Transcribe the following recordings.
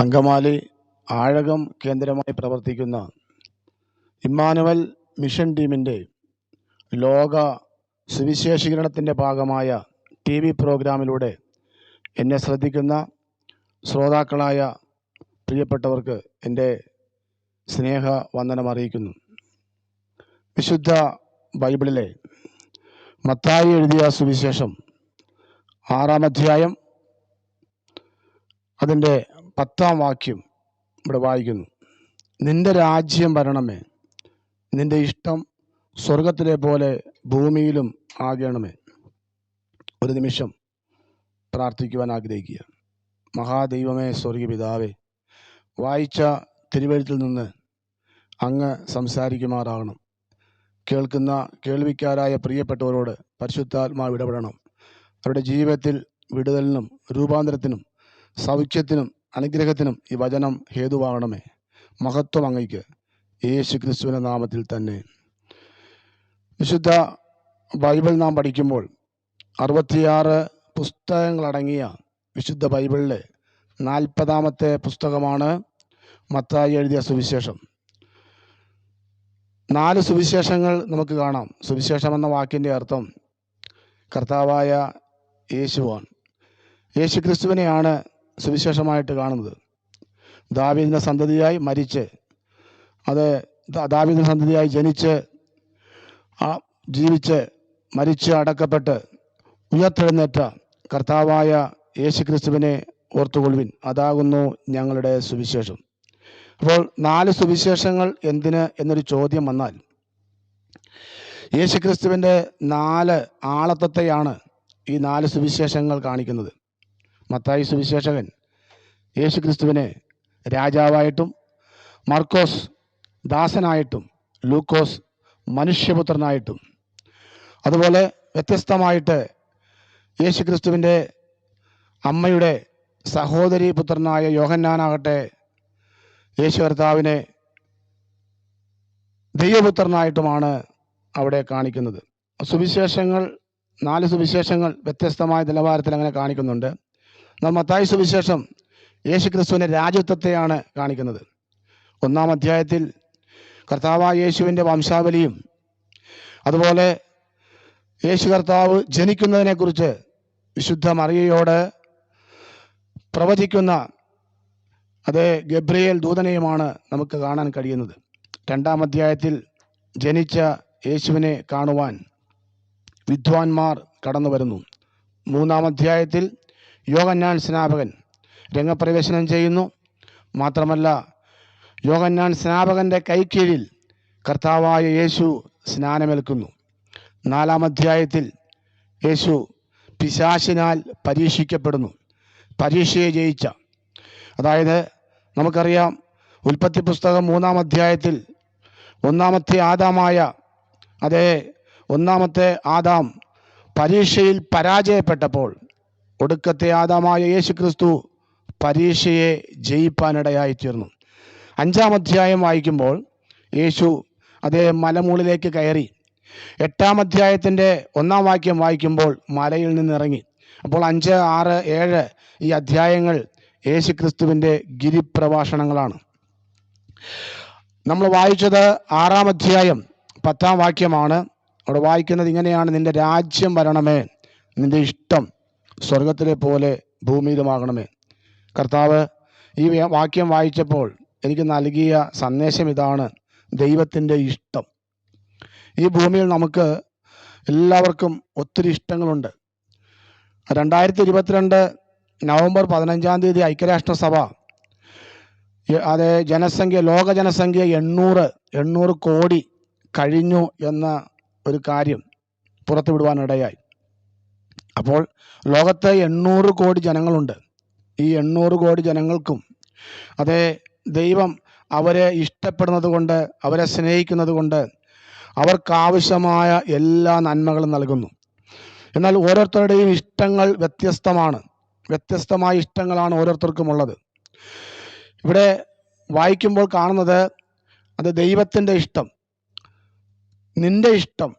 അങ്കമാലി ആഴകം കേന്ദ്രമായി പ്രവർത്തിക്കുന്ന Emmanuel mission ടീമിന്റെ ലോക സുവിശേഷീകരണത്തിന്റെ ഭാഗമായ ടി വി പ്രോഗ്രാമിലൂടെ എന്നെ ശ്രദ്ധിക്കുന്ന ശ്രോതാക്കളായ പ്രിയപ്പെട്ടവർക്ക് എന്റെ സ്നേഹ വന്ദനം അറിയിക്കുന്നു. വിശുദ്ധ ബൈബിളിലെ മത്തായി എഴുതിയ സുവിശേഷം ആറാം അധ്യായം അതിന്റെ പത്താം വാക്യം ഇവിടെ വായിക്കുന്നു. നിന്റെ രാജ്യം വരണമേ നിന്റെ ഇഷ്ടം സ്വർഗത്തിലെ പോലെ ഭൂമിയിലും ആകണമേ. ഒരു നിമിഷം പ്രാർത്ഥിക്കുവാൻ ആഗ്രഹിക്കുക. മഹാദൈവമേ സ്വർഗീയ പിതാവേ വായിച്ച തിരുവഴുത്തിൽ നിന്ന് അങ്ങ് സംസാരിക്കുമാറാകണം. കേൾക്കുന്ന കേൾവിക്കാരായ പ്രിയപ്പെട്ടവരോട് പരിശുദ്ധാത്മാവ് ഇടപെടണം. അവരുടെ ജീവിതത്തിൽ വിടുതലിനും രൂപാന്തരത്തിനും സൗഖ്യത്തിനും അനുഗ്രഹത്തിനും ഈ വചനം ഹേതുവാകണമേ. മഹത്വം അങ്ങയ്ക്ക് യേശു ക്രിസ്തുവിന്റെ നാമത്തിൽ തന്നെ. വിശുദ്ധ ബൈബിൾ നാം പഠിക്കുമ്പോൾ അറുപത്തിയാറ് പുസ്തകങ്ങളടങ്ങിയ വിശുദ്ധ ബൈബിളിലെ നാൽപ്പതാമത്തെ പുസ്തകമാണ് മത്തായി എഴുതിയ സുവിശേഷം. നാല് സുവിശേഷങ്ങൾ നമുക്ക് കാണാം. സുവിശേഷം എന്ന വാക്കിന്റെ അർത്ഥം കർത്താവായ യേശുവാണ്. യേശു ക്രിസ്തുവിനെയാണ് സുവിശേഷമായിട്ട് കാണുന്നത്. ദാവീദിന്റെ സന്തതിയായി മരിച്ച് അത് ദാവീദിന്റെ സന്തതിയായി ജനിച്ച് ജീവിച്ച് മരിച്ച് അടക്കപ്പെട്ട് ഉയർത്തെഴുന്നേറ്റ കർത്താവായ യേശു ക്രിസ്തുവിനെ ഓർത്തുകൊള്ളുവിൻ. അതാകുന്നു ഞങ്ങളുടെ സുവിശേഷം. അപ്പോൾ നാല് സുവിശേഷങ്ങൾ എന്തിന് എന്നൊരു ചോദ്യം വന്നാൽ യേശുക്രിസ്തുവിന്റെ നാല് ആളത്വത്തെയാണ് ഈ നാല് സുവിശേഷങ്ങൾ കാണിക്കുന്നത്. മത്തായി സുവിശേഷകൻ യേശുക്രിസ്തുവിനെ രാജാവായിട്ടും മർക്കോസ് ദാസനായിട്ടും ലൂക്കോസ് മനുഷ്യപുത്രനായിട്ടും. അതുപോലെ വ്യത്യസ്തമായിട്ട് യേശുക്രിസ്തുവിന്റെ അമ്മയുടെ സഹോദരി പുത്രനായ യോഹന്നാനാകട്ടെ യേശു കർത്താവിനെ ദൈവപുത്രനായിട്ടുമാണ് അവിടെ കാണിക്കുന്നത്. സുവിശേഷങ്ങൾ നാല് സുവിശേഷങ്ങൾ വ്യത്യസ്തമായ നിലവാരത്തിൽ അങ്ങനെ കാണിക്കുന്നുണ്ട്. എന്നാൽ മത്തായ സുവിശേഷം യേശു ക്രിസ്തുവിന്റെ രാജ്യത്വത്തെയാണ് കാണിക്കുന്നത്. ഒന്നാം അധ്യായത്തിൽ കർത്താവായ യേശുവിന്റെ വംശാവലിയും അതുപോലെ യേശു കർത്താവ് ജനിക്കുന്നതിനെക്കുറിച്ച് വിശുദ്ധ മറിയയോട് പ്രവചിക്കുന്ന അത് ഗബ്രിയേൽ ദൂതനെയുമാണ് നമുക്ക് കാണാൻ കഴിയുന്നത്. രണ്ടാം അധ്യായത്തിൽ ജനിച്ച യേശുവിനെ കാണുവാൻ വിദ്വാൻമാർ കടന്നു വരുന്നു മൂന്നാം അധ്യായത്തിൽ യോഗന്നാൻ സ്നാപകൻ രംഗപ്രവേശനം ചെയ്യുന്നു. മാത്രമല്ല യോഗന്നാൻ സ്നാപകന്റെ കൈക്കീഴിൽ കർത്താവായ യേശു സ്നാനമേൽക്കുന്നു. നാലാം അധ്യായത്തിൽ യേശു പിശാശിനാൽ പരീക്ഷിക്കപ്പെടുന്നു. പരീക്ഷയെ ജയിച്ച. അതായത് നമുക്കറിയാം ഉൽപ്പത്തി പുസ്തകം മൂന്നാം അധ്യായത്തിൽ ഒന്നാമത്തെ ആദാമായ അതേ ഒന്നാമത്തെ ആദാം പരീക്ഷയിൽ പരാജയപ്പെട്ടപ്പോൾ ഒടുക്കത്തെ ആദാമായ യേശു ക്രിസ്തു പരീക്ഷയെ ജയിപ്പാനിടയായി തീർന്നു അഞ്ചാം അധ്യായം വായിക്കുമ്പോൾ യേശു അതേ മലമുകളിലേക്ക് കയറി. എട്ടാം അധ്യായത്തിന്റെ ഒന്നാം വാക്യം വായിക്കുമ്പോൾ മലയിൽ നിന്നിറങ്ങി. അപ്പോൾ അഞ്ച് ആറ് ഏഴ് ഈ അധ്യായങ്ങൾ യേശു ക്രിസ്തുവിന്റെ ഗിരിപ്രഭാഷണങ്ങളാണ്. നമ്മൾ വായിച്ചത് ആറാം അധ്യായം പത്താം വാക്യമാണ്. അവിടെ വായിക്കുന്നത് ഇങ്ങനെയാണ് നിന്റെ രാജ്യം വരണമേ നിന്റെ ഇഷ്ടം സ്വർഗത്തിലെ പോലെ ഭൂമിയിലുമാകണമേ. കർത്താവ് ഈ വാക്യം വായിച്ചപ്പോൾ എനിക്ക് നൽകിയ സന്ദേശം ഇതാണ്. ദൈവത്തിന്റെ ഇഷ്ടം. ഈ ഭൂമിയിൽ നമുക്ക് എല്ലാവർക്കും ഒത്തിരി ഇഷ്ടങ്ങളുണ്ട്. രണ്ടായിരത്തി ഇരുപത്തിരണ്ട് നവംബർ പതിനഞ്ചാം തീയതി ഐക്യരാഷ്ട്രസഭ അതെ ജനസംഖ്യ ലോക ജനസംഖ്യ എണ്ണൂറ് എണ്ണൂറ് കോടി കഴിഞ്ഞു എന്ന ഒരു കാര്യം പുറത്തുവിടുവാനിടയായി. അപ്പോൾ ലോകത്ത് എണ്ണൂറ് കോടി ജനങ്ങളുണ്ട്. ഈ എണ്ണൂറ് കോടി ജനങ്ങൾക്കും അതേ ദൈവം അവരെ ഇഷ്ടപ്പെടുന്നത് കൊണ്ട് അവരെ സ്നേഹിക്കുന്നത് കൊണ്ട് അവർക്കാവശ്യമായ എല്ലാ നന്മകളും നൽകുന്നു. എന്നാൽ ഓരോരുത്തരുടെയും ഇഷ്ടങ്ങൾ വ്യത്യസ്തമാണ്. വ്യത്യസ്തമായ ഇഷ്ടങ്ങളാണ് ഓരോരുത്തർക്കും ഉള്ളത് ഇവിടെ വായിക്കുമ്പോൾ കാണുന്നത് അത് ദൈവത്തിന്റെ ഇഷ്ടം നിന്റെ ഇഷ്ടം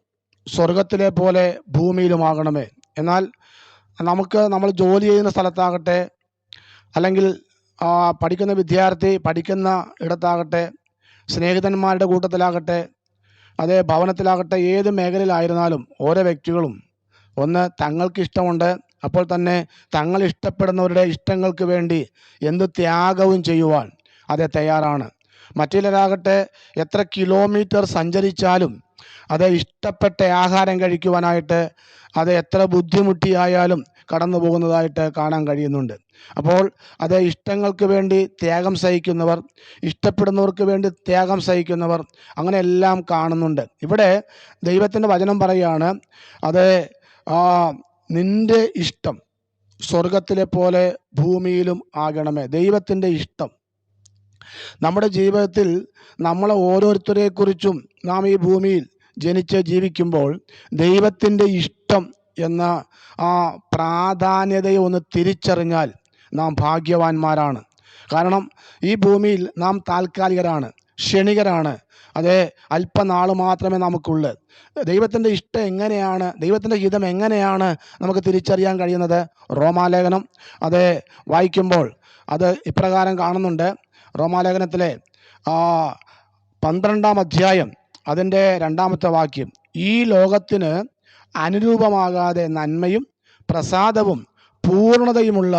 സ്വർഗത്തിലെ പോലെ ഭൂമിയിലുമാകണമേ. എന്നാൽ നമുക്ക് നമ്മൾ ജോലി ചെയ്യുന്ന സ്ഥലത്താകട്ടെ അല്ലെങ്കിൽ പഠിക്കുന്ന വിദ്യാർത്ഥി പഠിക്കുന്ന ഇടത്താകട്ടെ സ്നേഹിതന്മാരുടെ കൂട്ടത്തിലാകട്ടെ അതേ ഭവനത്തിലാകട്ടെ ഏത് മേഖലയിലായിരുന്നാലും ഓരോ വ്യക്തികളും ഒന്ന് തങ്ങൾക്ക് ഇഷ്ടമുണ്ട് അപ്പോൾ തന്നെ തങ്ങൾ ഇഷ്ടപ്പെടുന്നവരുടെ ഇഷ്ടങ്ങൾക്ക് വേണ്ടി എന്ത് ത്യാഗവും ചെയ്യുവാൻ അതെ തയ്യാറാണ്. മറ്റുള്ളവരാകട്ടെ എത്ര കിലോമീറ്റർ സഞ്ചരിച്ചാലും അത് ഇഷ്ടപ്പെട്ട ആഹാരം കഴിക്കുവാനായിട്ട് അത് എത്ര ബുദ്ധിമുട്ടിയായാലും കടന്നു പോകുന്നതായിട്ട് കാണാൻ കഴിയുന്നുണ്ട്. അപ്പോൾ അത് ഇഷ്ടങ്ങൾക്ക് വേണ്ടി ത്യാഗം സഹിക്കുന്നവർ ഇഷ്ടപ്പെടുന്നവർക്ക് വേണ്ടി ത്യാഗം സഹിക്കുന്നവർ അങ്ങനെ എല്ലാം കാണുന്നുണ്ട്. ഇവിടെ ദൈവത്തിന്റെ വചനം പറയുകയാണ് അത് നിന്റെ ഇഷ്ടം സ്വർഗത്തിലെ പോലെ ഭൂമിയിലും ആകണമേ. ദൈവത്തിന്റെ ഇഷ്ടം. നമ്മുടെ ജീവിതത്തിൽ നമ്മളെ ഓരോരുത്തരെക്കുറിച്ചും നാം ഈ ഭൂമിയിൽ ജനിച്ച് ജീവിക്കുമ്പോൾ ദൈവത്തിന്റെ ഇഷ്ടം എന്ന ആ പ്രാധാന്യതയെ ഒന്ന് തിരിച്ചറിഞ്ഞാൽ നാം ഭാഗ്യവാന്മാരാണ്. കാരണം ഈ ഭൂമിയിൽ നാം താൽക്കാലികരാണ് ക്ഷണികരാണ്. അതെ അല്പനാൾ മാത്രമേ നമുക്കുള്ളൂ. ദൈവത്തിന്റെ ഇഷ്ടം എങ്ങനെയാണ് ദൈവത്തിന്റെ ഹിതം എങ്ങനെയാണ് നമുക്ക് തിരിച്ചറിയാൻ കഴിയുന്നത്? റോമാലേഖനം. അതെ വായിക്കുമ്പോൾ അത് ഇപ്രകാരം കാണുന്നുണ്ട്. റോമാലേഖനത്തിലെ പന്ത്രണ്ടാം അധ്യായം അതിന്റെ രണ്ടാമത്തെ വാക്യം ഈ ലോകത്തിന് അനുരൂപമാകാതെ നന്മയും പ്രസാദവും പൂർണതയുമുള്ള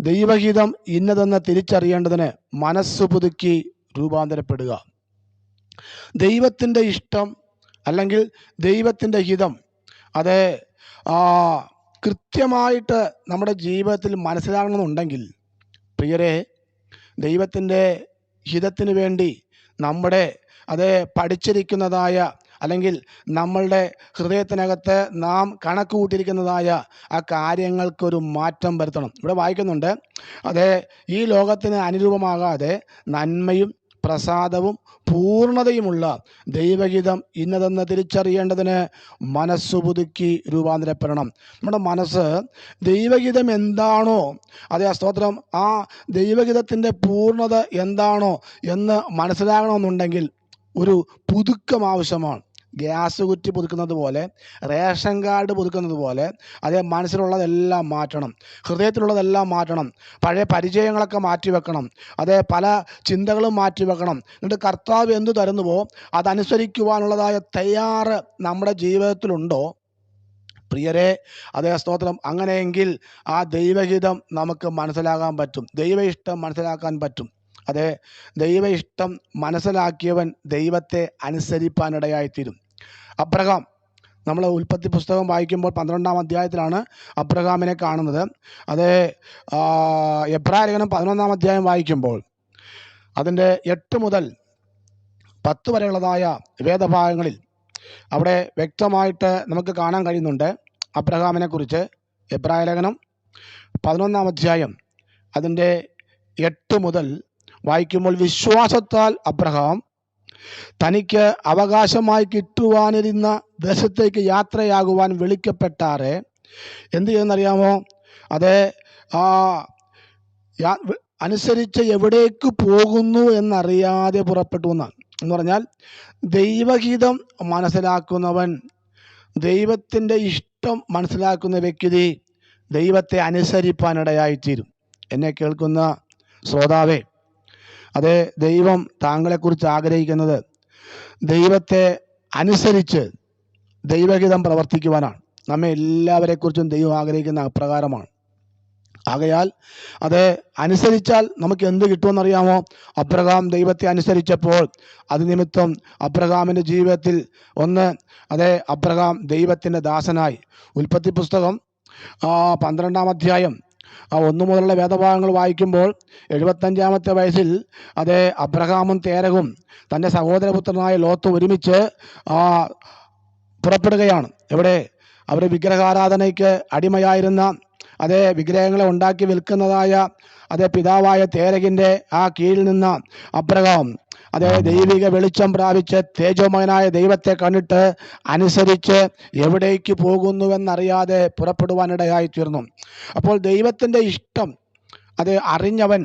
ദൈവഹിതം ഇന്നതെന്ന് തിരിച്ചറിയേണ്ടതിന് മനസ്സു പുതുക്കി രൂപാന്തരപ്പെടുക. ദൈവത്തിന്റെ ഇഷ്ടം അല്ലെങ്കിൽ ദൈവത്തിന്റെ ഹിതം അത് കൃത്യമായിട്ട് നമ്മുടെ ജീവിതത്തിൽ മനസ്സിലാകണമെന്നുണ്ടെങ്കിൽ പ്രിയരെ ദൈവത്തിന്റെ ഹിതത്തിന് വേണ്ടി നമ്മുടെ അത് പഠിച്ചിരിക്കുന്നതായ അല്ലെങ്കിൽ നമ്മളുടെ ഹൃദയത്തിനകത്ത് നാം കണക്ക് കൂട്ടിയിരിക്കുന്നതായ ആ കാര്യങ്ങൾക്കൊരു മാറ്റം വരുത്തണം. ഇവിടെ വായിക്കുന്നുണ്ട് അതെ ഈ ലോകത്തിന് അനുരൂപമാകാതെ നന്മയും പ്രസാദവും പൂർണതയുമുള്ള ദൈവഗീതം ഇന്നതെന്ന് തിരിച്ചറിയേണ്ടതിന് മനസ്സ് പുതുക്കി രൂപാന്തരപ്പെടണം. നമ്മുടെ മനസ്സ് ദൈവഗീതം എന്താണോ അതേ സ്തോത്രം ആ ദൈവഗീതത്തിന്റെ പൂർണത എന്താണോ എന്ന് മനസ്സിലാകണമെന്നുണ്ടെങ്കിൽ ഒരു പുതുക്കം ആവശ്യമാണ്. ഗ്യാസ് കുറ്റി പുതുക്കുന്നത് പോലെ റേഷൻ കാർഡ് പുതുക്കുന്നത് പോലെ അതേ മനസ്സിലുള്ളതെല്ലാം മാറ്റണം. ഹൃദയത്തിലുള്ളതെല്ലാം മാറ്റണം. പഴയ പരിചയങ്ങളൊക്കെ മാറ്റി വെക്കണം അതേ പല ചിന്തകളും മാറ്റി വെക്കണം എന്നിട്ട് കർത്താവ് എന്തു തരുന്നുവോ അതനുസരിക്കുവാനുള്ളതായ തയ്യാറ് നമ്മുടെ ജീവിതത്തിലുണ്ടോ? പ്രിയരെ അതേ സ്തോത്രം. അങ്ങനെയെങ്കിൽ ആ ദൈവഹിതം നമുക്ക് മനസ്സിലാകാൻ പറ്റും. ദൈവ ഇഷ്ടം മനസ്സിലാക്കാൻ പറ്റും. അതെ ദൈവ ഇഷ്ടം മനസ്സിലാക്കിയവൻ ദൈവത്തെ അനുസരിപ്പാനിടയായിത്തീരും. അബ്രഹാം നമ്മൾ ഉൽപ്പത്തി പുസ്തകം വായിക്കുമ്പോൾ പന്ത്രണ്ടാം അധ്യായത്തിലാണ് അബ്രഹാമിനെ കാണുന്നത്. അത് എബ്രായ ലേഖനം പതിനൊന്നാം അധ്യായം വായിക്കുമ്പോൾ അതിന്റെ എട്ട് മുതൽ പത്ത് വരെയുള്ളതായ വേദഭാഗങ്ങളിൽ അവിടെ വ്യക്തമായിട്ട് നമുക്ക് കാണാൻ കഴിയുന്നുണ്ട് അബ്രഹാമിനെക്കുറിച്ച് എബ്രായ ലേഖനം പതിനൊന്നാം അധ്യായം അതിന്റെ എട്ട് മുതൽ വായിക്കുമ്പോൾ വിശ്വാസത്താൽ അബ്രഹാം തനിക്ക് അവകാശമായി കിട്ടുവാനിരുന്ന ദേശത്തേക്ക് യാത്രയാകുവാൻ വിളിക്കപ്പെട്ടാറെ. എന്ത് ചെയ്യുന്നറിയാമോ? അത് ആ അനുസരിച്ച് എവിടേക്ക് പോകുന്നു എന്നറിയാതെ പുറപ്പെട്ടു എന്നാണ്. എന്ന് പറഞ്ഞാൽ ദൈവഹിതം മനസ്സിലാക്കുന്നവൻ ദൈവത്തിന്റെ ഇഷ്ടം മനസ്സിലാക്കുന്ന വ്യക്തി ദൈവത്തെ അനുസരിപ്പാനിടയായിത്തീരും. എന്നെ കേൾക്കുന്ന ശ്രോതാവേ അതെ ദൈവം താങ്കളെക്കുറിച്ച് ആഗ്രഹിക്കുന്നത് ദൈവത്തെ അനുസരിച്ച് ദൈവഹിതം പ്രവർത്തിക്കുവാനാണ്. നമ്മെ എല്ലാവരെക്കുറിച്ചും ദൈവം ആഗ്രഹിക്കുന്ന അപ്രകാരമാണ്. ആകയാൽ അത് അനുസരിച്ചാൽ നമുക്ക് എന്ത് കിട്ടുമെന്നറിയാമോ? അബ്രഹാം ദൈവത്തെ അനുസരിച്ചപ്പോൾ അത് നിമിത്തം അബ്രഹാമിന്റെ ജീവിതത്തിൽ ഒന്ന് അതേ അബ്രഹാം ദൈവത്തിന്റെ ദാസനായി. ഉൽപ്പത്തി പുസ്തകം പന്ത്രണ്ടാം അധ്യായം ആ ഒന്നു മുതലുള്ള വേദഭാഗങ്ങൾ വായിക്കുമ്പോൾ എഴുപത്തഞ്ചാമത്തെ വയസ്സിൽ അതേ അബ്രഹാമും തേരകും തന്റെ സഹോദരപുത്രനായ ലോത്ത് ഒരുമിച്ച് ആ, പുറപ്പെടുകയാണ്. എവിടെ? അവർ വിഗ്രഹാരാധനയ്ക്ക് അടിമയായിരുന്ന അതേ വിഗ്രഹങ്ങളെ ഉണ്ടാക്കി വിൽക്കുന്നതായ അതേ പിതാവായ തേരകിന്റെ ആ കീഴിൽ നിന്ന് അബ്രഹാം അതേ ദൈവിക വെളിച്ചം പ്രാപിച്ച് തേജോമയനായ ദൈവത്തെ കണ്ടിട്ട് അനുസരിച്ച് എവിടേക്ക് പോകുന്നുവെന്നറിയാതെ പുറപ്പെടുവാനിടയായി തീർന്നു. അപ്പോൾ ദൈവത്തിന്റെ ഇഷ്ടം അത് അറിഞ്ഞവൻ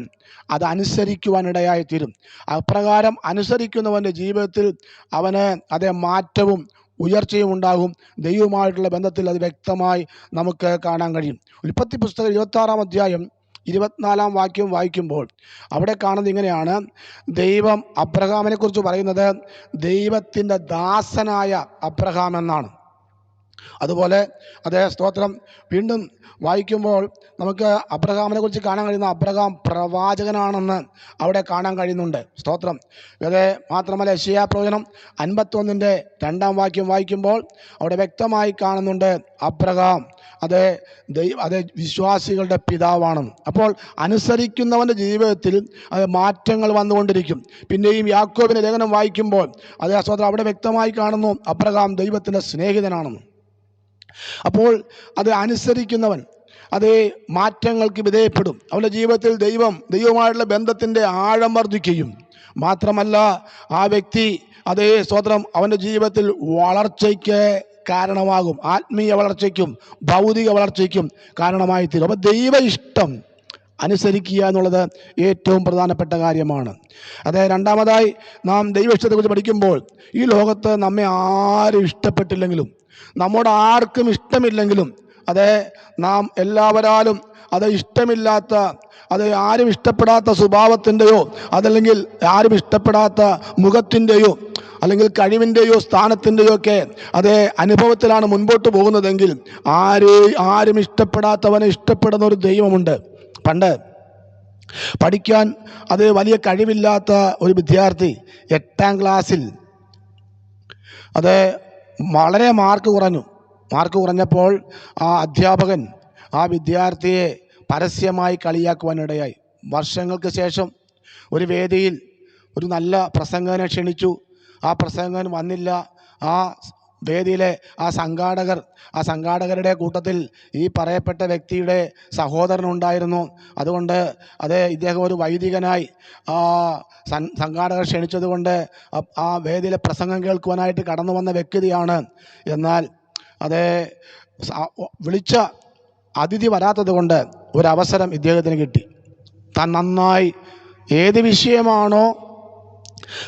അത് അനുസരിക്കുവാനിടയായി തീരും. അപ്രകാരം അനുസരിക്കുന്നവന്റെ ജീവിതത്തിൽ അവന് അതേ മാറ്റവും ഉയർച്ചയും ഉണ്ടാകും. ദൈവവുമായിട്ടുള്ള ബന്ധത്തിൽ അത് വ്യക്തമായി നമുക്ക് കാണാൻ കഴിയും. ഉൽപ്പത്തി പുസ്തകം ഇരുപത്താറാം അധ്യായം ഇരുപത്തിനാലാം വാക്യം വായിക്കുമ്പോൾ അവിടെ കാണുന്നത് ഇങ്ങനെയാണ്. ദൈവം അബ്രഹാമിനെ കുറിച്ച് പറയുന്നത് ദൈവത്തിന്റെ ദാസനായ അബ്രഹാം എന്നാണ്. അതുപോലെ അതേ സ്തോത്രം വീണ്ടും വായിക്കുമ്പോൾ നമുക്ക് അബ്രഹാമിനെ കുറിച്ച് കാണാൻ കഴിയുന്ന അബ്രഹാം പ്രവാചകനാണെന്ന് അവിടെ കാണാൻ കഴിയുന്നുണ്ട്. സ്തോത്രം. അതേ മാത്രമല്ല യശയാ പ്രവചനം അൻപത്തൊന്നിന്റെ രണ്ടാം വാക്യം വായിക്കുമ്പോൾ അവിടെ വ്യക്തമായി കാണുന്നുണ്ട് അബ്രഹാം അതേ ദൈവ അത് വിശ്വാസികളുടെ പിതാവാണ് അപ്പോൾ അനുസരിക്കുന്നവന്റെ ജീവിതത്തിൽ അത് മാറ്റങ്ങൾ വന്നുകൊണ്ടിരിക്കും. പിന്നെയും യാക്കോബിന്റെ ലേഖനം വായിക്കുമ്പോൾ അതേ സ്തോത്രം അവിടെ വ്യക്തമായി കാണുന്നു. അബ്രഹാം ദൈവത്തിന്റെ സ്നേഹിതനാണെന്ന്. അപ്പോൾ അത് അനുസരിക്കുന്നവൻ അത് മാറ്റങ്ങൾക്ക് വിധേയപ്പെടും. അവരുടെ ജീവിതത്തിൽ ദൈവം ദൈവമായിട്ടുള്ള ബന്ധത്തിന്റെ ആഴം വർദ്ധിക്കുകയും മാത്രമല്ല ആ വ്യക്തി അതേ സ്വതന്ത്രം അവന്റെ ജീവിതത്തിൽ വളർച്ചയ്ക്ക് കാരണമാകും. ആത്മീയ വളർച്ചയ്ക്കും ഭൗതിക വളർച്ചയ്ക്കും കാരണമായി തീരും. അപ്പോൾ ദൈവ ഇഷ്ടം അനുസരിക്കുക എന്നുള്ളത് ഏറ്റവും പ്രധാനപ്പെട്ട കാര്യമാണ്. അതെ രണ്ടാമതായി നാം ദൈവ ഇഷ്ടത്തെക്കുറിച്ച് പഠിക്കുമ്പോൾ ഈ ലോകത്ത് നമ്മെ ആരും ഇഷ്ടപ്പെട്ടില്ലെങ്കിലും നമ്മോട് ആർക്കും ഇഷ്ടമില്ലെങ്കിലും അതെ നാം എല്ലാവരാലും അത് ഇഷ്ടമില്ലാത്ത അത് ആരും ഇഷ്ടപ്പെടാത്ത സ്വഭാവത്തിന്റെയോ അതല്ലെങ്കിൽ ആരും ഇഷ്ടപ്പെടാത്ത മുഖത്തിന്റെയോ അല്ലെങ്കിൽ കഴിവിന്റെയോ സ്ഥാനത്തിന്റെയോ ഒക്കെ അതേ അനുഭവത്തിലാണ് മുൻപോട്ട് പോകുന്നതെങ്കിൽ ആരെ ആരും ഇഷ്ടപ്പെടാത്തവനെ ഇഷ്ടപ്പെടുന്ന ഒരു ദൈവമുണ്ട്. പണ്ട് പഠിക്കാൻ അത് വലിയ കഴിവില്ലാത്ത ഒരു വിദ്യാർത്ഥി എട്ടാം ക്ലാസ്സിൽ അത് വളരെ മാർക്ക് കുറഞ്ഞു. മാർക്ക് കുറഞ്ഞപ്പോൾ ആ അധ്യാപകൻ ആ വിദ്യാർത്ഥിയെ പരസ്യമായി കളിയാക്കുവാനിടയായി. വർഷങ്ങൾക്ക് ശേഷം ഒരു വേദിയിൽ ഒരു നല്ല പ്രസംഗനെ ക്ഷണിച്ചു. ആ പ്രസംഗൻ വന്നില്ല. ആ വേദിയിലെ ആ സംഘാടകർ ആ സംഘാടകരുടെ കൂട്ടത്തിൽ ഈ പറയപ്പെട്ട വ്യക്തിയുടെ സഹോദരനുണ്ടായിരുന്നു അതുകൊണ്ട് അത് ഇദ്ദേഹം ഒരു വൈദികനായി ആ സംഘാടകർ ക്ഷണിച്ചതുകൊണ്ട് ആ വേദിയിലെ പ്രസംഗം കേൾക്കുവാനായിട്ട് കടന്നു വന്ന വ്യക്തിയാണ്. എന്നാൽ അത് വിളിച്ച അതിഥി വരാത്തത് കൊണ്ട് ഒരവസരം ഇദ്ദേഹത്തിന് കിട്ടി. താൻ നന്നായി ഏത് വിഷയമാണോ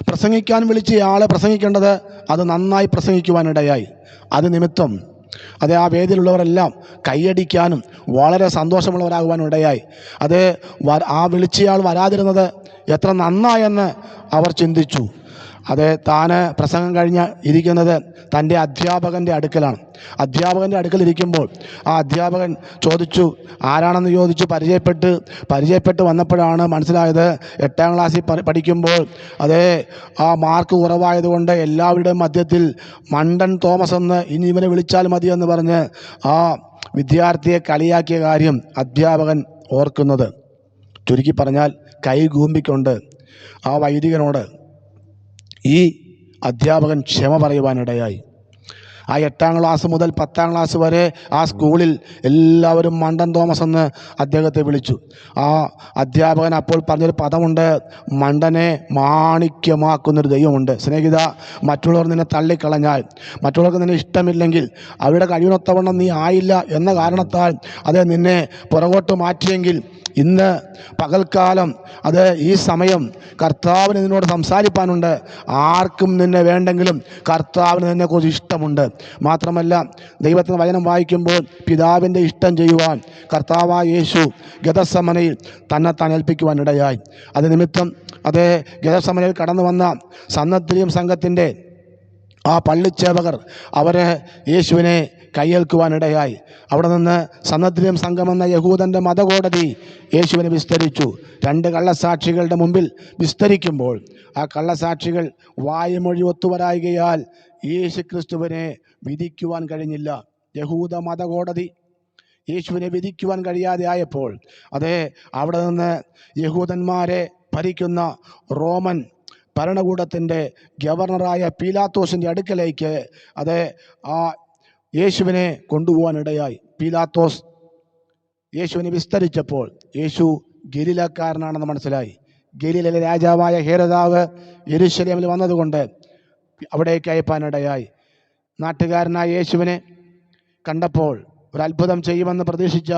പ്രസംഗിക്കാൻ വിളിച്ചയാളെ പ്രസംഗിക്കേണ്ടത് അത് നന്നായി പ്രസംഗിക്കുവാനിടയായി. അത് നിമിത്തം അത് ആ വേദിയിലുള്ളവരെല്ലാം കൈയടിക്കാനും വളരെ സന്തോഷമുള്ളവരാകുവാനും ഇടയായി അത് ആ വിളിച്ചയാൾ വരാതിരുന്നത് എത്ര നന്നായെന്ന് അവർ ചിന്തിച്ചു. അത് താന് പ്രസംഗം കഴിഞ്ഞ് ഇരിക്കുന്നത് തന്റെ അധ്യാപകന്റെ അടുക്കലാണ്. അധ്യാപകന്റെ അടുക്കൽ ഇരിക്കുമ്പോൾ ആ അധ്യാപകൻ ചോദിച്ചു ആരാണെന്ന് ചോദിച്ചു? പരിചയപ്പെട്ട് പരിചയപ്പെട്ട് വന്നപ്പോഴാണ് മനസ്സിലായത് എട്ടാം ക്ലാസ്സിൽ പഠിക്കുമ്പോൾ അതേ ആ മാർക്ക് കുറവായതുകൊണ്ട് എല്ലാവരുടെയും മധ്യത്തിൽ മണ്ടൻ തോമസ് എന്ന് ഇനി ഇവനെ വിളിച്ചാൽ മതി എന്ന് പറഞ്ഞ് ആ വിദ്യാർത്ഥിയെ കളിയാക്കിയ കാര്യം അധ്യാപകൻ ഓർക്കുന്നത്. ചുരുക്കി പറഞ്ഞാൽ കൈ കൂമ്പിക്കൊണ്ട് ആ വൈദികനോട് ഈ അധ്യാപകൻ ക്ഷമ പറയുവാനിടയായി. ആ എട്ടാം ക്ലാസ് മുതൽ പത്താം ക്ലാസ് വരെ ആ സ്കൂളിൽ എല്ലാവരും മണ്ടൻ തോമസ് എന്ന് അദ്ദേഹത്തെ വിളിച്ചു. ആ അധ്യാപകൻ അപ്പോൾ പറഞ്ഞൊരു പദമുണ്ട് മണ്ടനെ മാണിക്യമാക്കുന്നൊരു ദൈവമുണ്ട്. സ്നേഹിത മറ്റുള്ളവർ നിന്നെ തള്ളിക്കളഞ്ഞാൽ മറ്റുള്ളവർക്ക് നിന്നെ ഇഷ്ടമില്ലെങ്കിൽ അവരുടെ കഴിവിനൊത്തവണ്ണം നീ ആയില്ല എന്ന കാരണത്താൽ അത് നിന്നെ പുറകോട്ട് മാറ്റിയെങ്കിൽ ഇന്ന് പകൽക്കാലം അത് ഈ സമയം കർത്താവിന് നിന്നോട് സംസാരിപ്പാനുണ്ട്. ആർക്കും നിന്നെ വേണ്ടെങ്കിലും കർത്താവിന് നിന്നെക്കുറിച്ച് ഇഷ്ടമുണ്ട്. മാത്രമല്ല ദൈവത്തിന് വചനം വായിക്കുമ്പോൾ പിതാവിന്റെ ഇഷ്ടം ചെയ്യുവാൻ കർത്താവായ യേശു ഗതസമനയിൽ തന്നെ താൻ ഏൽപ്പിക്കുവാൻ ഇടയായി. അത് നിമിത്തം അത് ഗതസമനയിൽ കടന്നു വന്ന സന്നദ്ധിയും സംഘത്തിന്റെ ആ പള്ളിച്ചേവകർ അവരെ യേശുവിനെ കയ്യേൽക്കുവാനിടയായി അവിടെ നിന്ന് സന്നദ്ധിയും സംഘമെന്ന യഹൂദന്റെ മതകോടതി യേശുവിനെ വിസ്തരിച്ചു. രണ്ട് കള്ളസാക്ഷികളുടെ മുമ്പിൽ വിസ്തരിക്കുമ്പോൾ ആ കള്ളസാക്ഷികൾ വായുമൊഴി ഒത്തുവരായികയാൽ യേശു ക്രിസ്തുവിനെ വിധിക്കുവാൻ കഴിഞ്ഞില്ല. യഹൂദ മതകോടതി യേശുവിനെ വിധിക്കുവാൻ കഴിയാതെ ആയപ്പോൾ അതേ അവിടെ നിന്ന് യഹൂദന്മാരെ ഭരിക്കുന്ന റോമൻ ഭരണകൂടത്തിന്റെ ഗവർണറായ പീലാത്തോസിന്റെ അടുക്കലേക്ക് അതെ ആ യേശുവിനെ കൊണ്ടുപോകാനിടയായി പീലാത്തോസ് യേശുവിനെ വിസ്തരിച്ചപ്പോൾ യേശു ഗലീലക്കാരനാണെന്ന് മനസ്സിലായി. ഗലീലയിലെ രാജാവായ ഹേരദാവ് യെരുശലേമിൽ വന്നതുകൊണ്ട് അവിടേക്ക് അയപ്പാനിടയായി. നാട്ടുകാരനായ യേശുവിനെ കണ്ടപ്പോൾ ഒരു അത്ഭുതം ചെയ്യുമെന്ന് പ്രതീക്ഷിച്ച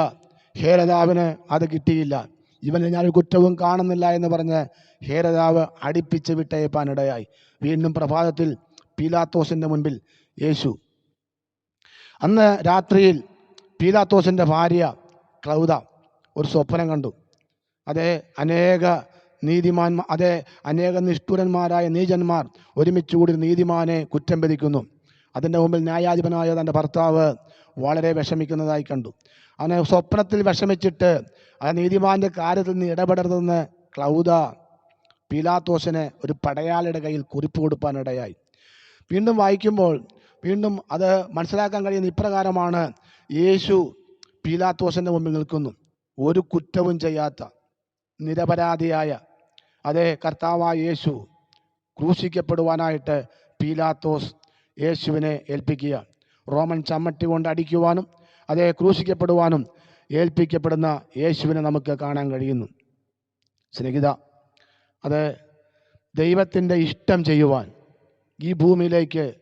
ഹേരദാവിന് അത് കിട്ടിയില്ല. ഇവന് ഞാൻ കുറ്റവും കാണുന്നില്ല എന്ന് പറഞ്ഞ് ഹേരദാവ് അടിപ്പിച്ച് വിട്ടയപ്പാനിടയായി. വീണ്ടും പ്രഭാതത്തിൽ പീലാത്തോസിന്റെ മുൻപിൽ യേശു അന്ന് രാത്രിയിൽ പീലാത്തോസിന്റെ ഭാര്യ ക്ലൗദ ഒരു സ്വപ്നം കണ്ടു. അതെ അനേക നീതിമാന്മാർ അതെ അനേക നിഷ്ഠുരന്മാരായ നീചന്മാർ ഒരുമിച്ച് കൂടി നീതിമാനെ കുറ്റം വിധിക്കുന്നു. അതിന്റെ മുമ്പിൽ ന്യായാധിപനായ തന്റെ ഭർത്താവ് വളരെ വിഷമിക്കുന്നതായി കണ്ടു. അവനെ സ്വപ്നത്തിൽ വിഷമിച്ചിട്ട് ആ നീതിമാന്റെ കാര്യത്തിൽ നിന്ന് ഇടപെടരുതെന്ന് ക്ലൗദ പീലാത്തോസിനെ ഒരു പടയാളിയുടെ കയ്യിൽ കുറിപ്പ് കൊടുക്കാനിടയായി വീണ്ടും വായിക്കുമ്പോൾ വീണ്ടും അത് മനസ്സിലാക്കാൻ കഴിയുന്ന ഇപ്രകാരമാണ് യേശു പീലാത്തോസിന്റെ മുമ്പിൽ നിൽക്കുന്നു. ഒരു കുറ്റവും ചെയ്യാത്ത നിരപരാധിയായ അതേ കർത്താവായ യേശു ക്രൂശിക്കപ്പെടുവാനായിട്ട് പീലാത്തോസ് യേശുവിനെ ഏൽപ്പിക്കുക. റോമൻ ചമ്മട്ടി കൊണ്ട് അടിക്കുവാനും അതേ ക്രൂശിക്കപ്പെടുവാനും ഏൽപ്പിക്കപ്പെടുന്ന യേശുവിനെ നമുക്ക് കാണാൻ കഴിയുന്നു. സ്നേഹിത അത് ദൈവത്തിന്റെ ഇഷ്ടം ചെയ്യുവാൻ ഈ ഭൂമിയിലേക്ക്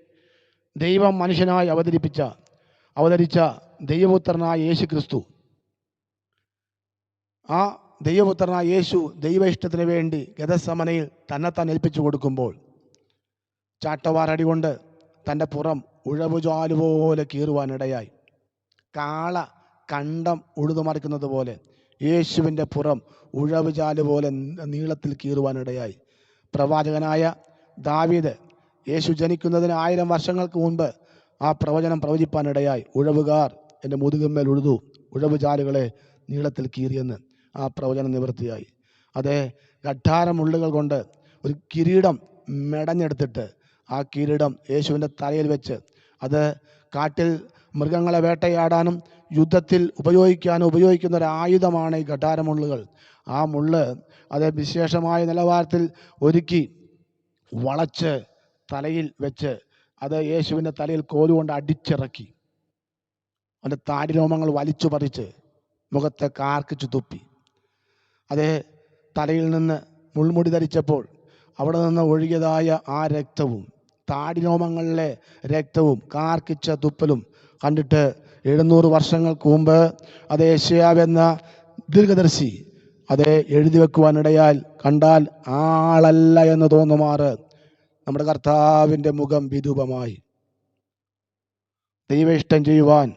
ദൈവം മനുഷ്യനായി അവതരിപ്പിച്ച അവതരിച്ച ദൈവപുത്രനായ യേശു ക്രിസ്തു ആ ദൈവപുത്രനായ യേശു ദൈവ ഇഷ്ടത്തിന് വേണ്ടി ഗതസമനയിൽ തന്നെത്താൻ ഏൽപ്പിച്ചു കൊടുക്കുമ്പോൾ ചാട്ടവാറടി കൊണ്ട് തന്റെ പുറം ഉഴവുചാൽ പോലെ കീറുവാനിടയായി. കാള കണ്ടം ഉഴുതുമറിക്കുന്നത് പോലെ യേശുവിന്റെ പുറം ഉഴവുചാൽ പോലെ നീളത്തിൽ കീറുവാനിടയായി. പ്രവാചകനായ ദാവീദ് യേശു ജനിക്കുന്നതിന് ആയിരം വർഷങ്ങൾക്ക് മുൻപ് ആ പ്രവചനം പ്രവചിപ്പാനിടയായി. ഉഴവുകാർ എന്റെ മുതുകമ്മേൽ ഉഴുതു ഉഴവുചാലുകളെ നീളത്തിൽ കീറിയെന്ന് ആ പ്രവചനം നിവൃത്തിയായി. അതേ ഉള്ളുകൾ കൊണ്ട് ഒരു കിരീടം മെടഞ്ഞെടുത്തിട്ട് ആ കിരീടം യേശുവിന്റെ തലയിൽ വെച്ച് അത് കാട്ടിൽ മൃഗങ്ങളെ വേട്ടയാടാനും യുദ്ധത്തിൽ ഉപയോഗിക്കാനും ഉപയോഗിക്കുന്ന ഒരു ആയുധമാണ് ഈ ഗഡാരമുള്ളുകൾ ആ മുള്ള് അത് വിശേഷമായ നിലവാരത്തിൽ ഒരുക്കി വളച്ച് തലയിൽ വെച്ച് അത് യേശുവിന്റെ തലയിൽ കോലുകൊണ്ട് അടിച്ചിറക്കി. അവന്റെ താടിരോമങ്ങൾ വലിച്ചു പറിച്ച് മുഖത്തെ കാർക്കിച്ചു തുപ്പി. അതേ തലയിൽ നിന്ന് മുൾമുടി ധരിച്ചപ്പോൾ അവിടെ നിന്ന് ഒഴുകിയതായ ആ രക്തവും താടിരോമങ്ങളിലെ രക്തവും കാർക്കിച്ച തുപ്പലും കണ്ടിട്ട് എഴുന്നൂറ് വർഷങ്ങൾക്ക് മുമ്പ് അത് യേശയാവെന്ന ദീർഘദർശി അതേ എഴുതി വെക്കുവാനിടയാൽ കണ്ടാൽ ആളല്ല എന്ന് തോന്നുമാറ് നമ്മുടെ കർത്താവിന്റെ മുഖം വിധൂപമായി. ദൈവ ഇഷ്ടം ചെയ്യുവാൻ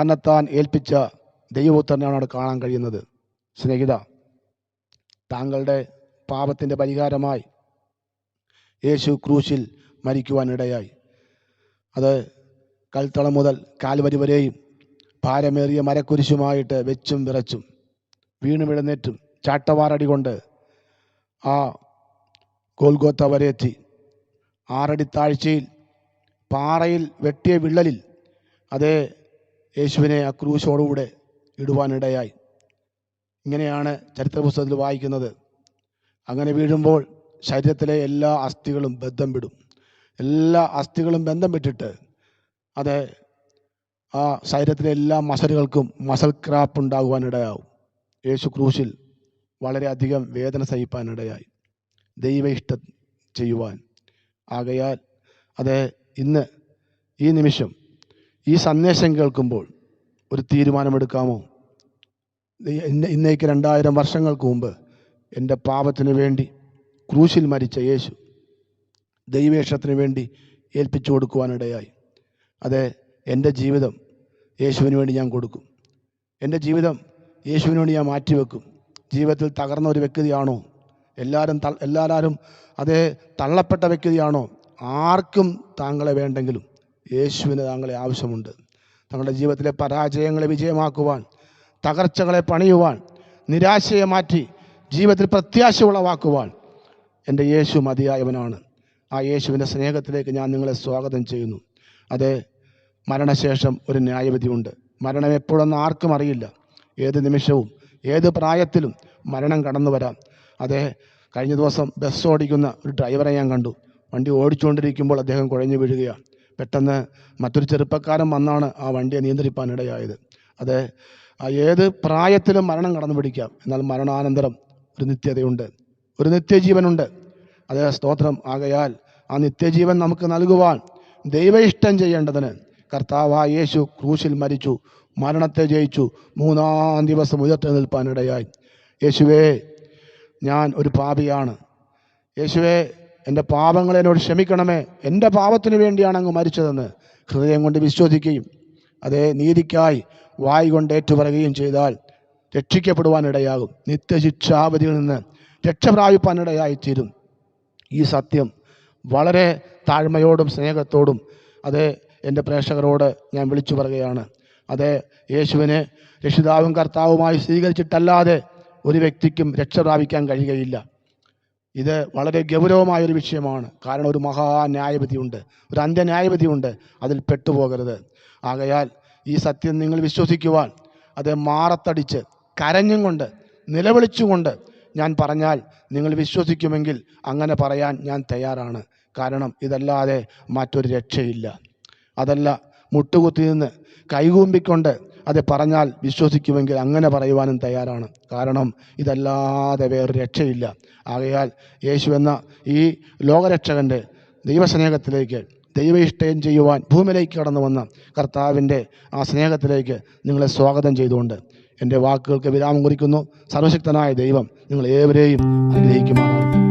തന്നെത്താൻ ഏൽപ്പിച്ച ദൈവത്തന്നെയാണ് അവിടെ കാണാൻ കഴിയുന്നത്. സ്നേഹിത താങ്കളുടെ പാപത്തിന്റെ പരിഹാരമായി യേശു ക്രൂശിൽ മരിക്കുവാനിടയായി. അത് കൽത്തളം മുതൽ കാൽവരി വരെയും ഭാരമേറിയ മരക്കുരിശുമായിട്ട് വെച്ചും വിറച്ചും വീണുമിഴുന്നേറ്റും ചാട്ടവാറടി കൊണ്ട് ആ ഗോൽഗോത്ത വരെ എത്തി ആറടി താഴ്ചയിൽ പാറയിൽ വെട്ടിയ വിള്ളലിൽ അതേ യേശുവിനെ ആ ക്രൂശോടുകൂടെ ഇടുവാനിടയായി. ഇങ്ങനെയാണ് ചരിത്രപുസ്തകത്തിൽ വായിക്കുന്നത്. അങ്ങനെ വീഴുമ്പോൾ ശരീരത്തിലെ എല്ലാ അസ്ഥികളും ബന്ധം വിടും. എല്ലാ അസ്ഥികളും ബന്ധം വിട്ടിട്ട് അത് ആ ശരീരത്തിലെ എല്ലാ മസലുകൾക്കും മസൽ ക്രാപ്പ് ഉണ്ടാകുവാനിടയാവും യേശു ക്രൂശിൽ വളരെയധികം വേദന സഹിപ്പാനിടയായി. ദൈവ ഇഷ്ടം ചെയ്യുവാൻ. ആകയാൽ അത് ഇന്ന് ഈ നിമിഷം ഈ സന്ദേശം കേൾക്കുമ്പോൾ ഒരു തീരുമാനമെടുക്കാമോ? ഇന്നേക്ക് രണ്ടായിരം വർഷങ്ങൾക്ക് മുമ്പ് എന്റെ പാപത്തിന് വേണ്ടി ക്രൂശിൽ മരിച്ച യേശു ദൈവേഷത്തിന് വേണ്ടി ഏൽപ്പിച്ചു കൊടുക്കുവാനിടയായി. അതെ എന്റെ ജീവിതം യേശുവിന് വേണ്ടി ഞാൻ കൊടുക്കും. എന്റെ ജീവിതം യേശുവിന് വേണ്ടി ഞാൻ മാറ്റിവെക്കും. ജീവിതത്തിൽ തകർന്ന ഒരു വ്യക്തിയാണോ? എല്ലാവരും എല്ലാവരും അതേ തള്ളപ്പെട്ട വ്യക്തിയാണോ? ആർക്കും താങ്കളെ വേണ്ടെങ്കിലും യേശുവിന് താങ്കളെ ആവശ്യമുണ്ട്. തങ്ങളുടെ ജീവിതത്തിലെ പരാജയങ്ങളെ വിജയമാക്കുവാൻ തകർച്ചകളെ പണിയുവാൻ നിരാശയെ മാറ്റി ജീവിതത്തിൽ പ്രത്യാശ ഉളവാക്കുവാൻ എന്റെ യേശു മതിയായവനാണ്. ആ യേശുവിന്റെ സ്നേഹത്തിലേക്ക് ഞാൻ നിങ്ങളെ സ്വാഗതം ചെയ്യുന്നു. അതെ മരണശേഷം ഒരു ന്യായവിധിയുണ്ട്. മരണം എപ്പോഴൊന്നും ആർക്കും അറിയില്ല. ഏത് നിമിഷവും ഏത് പ്രായത്തിലും മരണം കടന്നു വരാം അതെ കഴിഞ്ഞ ദിവസം ബസ് ഓടിക്കുന്ന ഒരു ഡ്രൈവറെ ഞാൻ കണ്ടു. വണ്ടി ഓടിച്ചുകൊണ്ടിരിക്കുമ്പോൾ അദ്ദേഹം കുഴഞ്ഞു വീഴുകയാണ്. പെട്ടെന്ന് മറ്റൊരു ചെറുപ്പക്കാരൻ വന്നാണ് ആ വണ്ടിയെ നിയന്ത്രിപ്പാനിടയായത്. അതെ ഏത് പ്രായത്തിലും മരണം കടന്നു പിടിക്കാം. എന്നാൽ മരണാനന്തരം ഒരു നിത്യതയുണ്ട്. ഒരു നിത്യജീവനുണ്ട്. അത് സ്തോത്രം. ആകയാൽ ആ നിത്യജീവൻ നമുക്ക് നൽകുവാൻ ദൈവ ഇഷ്ടം ചെയ്യേണ്ടതിന് കർത്താവായ യേശു ക്രൂശിൽ മരിച്ചു മരണത്തെ ജയിച്ചു മൂന്നാം ദിവസം ഉയർത്തി നിൽപ്പാനിടയായി. യേശുവേ ഞാൻ ഒരു പാപിയാണ്. യേശുവെ എന്റെ പാപങ്ങളെ എന്നോട് ക്ഷമിക്കണമേ. എന്റെ പാപത്തിന് വേണ്ടിയാണ് അങ്ങ് മരിച്ചതെന്ന് ഹൃദയം കൊണ്ട് വിശ്വസിക്കുകയും അതേ നീതിക്കായി വായി കൊണ്ട് ഏറ്റുപറയുകയും ചെയ്താൽ രക്ഷിക്കപ്പെടുവാനിടയാകും. നിത്യശിക്ഷാവധിയിൽ നിന്ന് രക്ഷപ്രാപിപ്പാനിടയായിത്തീരും. ഈ സത്യം വളരെ താഴ്മയോടും സ്നേഹത്തോടും അത് എന്റെ പ്രേക്ഷകരോട് ഞാൻ വിളിച്ചു പറയുകയാണ്. അത് യേശുവിനെ രക്ഷിതാവും കർത്താവുമായി സ്വീകരിച്ചിട്ടല്ലാതെ ഒരു വ്യക്തിക്കും രക്ഷ പ്രാപിക്കാൻ കഴിയുകയില്ല. ഇത് വളരെ ഗൗരവമായൊരു വിഷയമാണ്. കാരണം ഒരു മഹാന്യായപതിയുണ്ട്. ഒരു അന്ത്യന്യായപതിയുണ്ട് അതിൽ പെട്ടുപോകരുത്. ആകയാൽ ഈ സത്യം നിങ്ങൾ വിശ്വസിക്കുവാൻ അത് മാറത്തടിച്ച് കരഞ്ഞും കൊണ്ട് നിലവിളിച്ചുകൊണ്ട് ഞാൻ പറഞ്ഞാൽ നിങ്ങൾ വിശ്വസിക്കുമെങ്കിൽ അങ്ങനെ പറയാൻ ഞാൻ തയ്യാറാണ്. കാരണം ഇതല്ലാതെ മറ്റൊരു രക്ഷയില്ല. അതല്ല മുട്ടുകുത്തി നിന്ന് കൈകൂമ്പിക്കൊണ്ട് അത് പറഞ്ഞാൽ വിശ്വസിക്കുമെങ്കിൽ അങ്ങനെ പറയുവാനും തയ്യാറാണ്. കാരണം ഇതല്ലാതെ വേറെ രക്ഷയില്ല. ആകയാൽ യേശു എന്ന ഈ ലോകരക്ഷകന്റെ ദൈവസ്നേഹത്തിലേക്ക് ദൈവ ഇഷ്ടം ചെയ്യുവാൻ ഭൂമിയിലേക്ക് കടന്നു വന്ന കർത്താവിന്റെ ആ സ്നേഹത്തിലേക്ക് നിങ്ങളെ സ്വാഗതം ചെയ്തുകൊണ്ട് എന്റെ വാക്കുകൾക്ക് വിരാമം കുറിക്കുന്നു. സർവശക്തനായ ദൈവം നിങ്ങൾ ഏവരെയും അനുഗ്രഹിക്കുമാറാണ്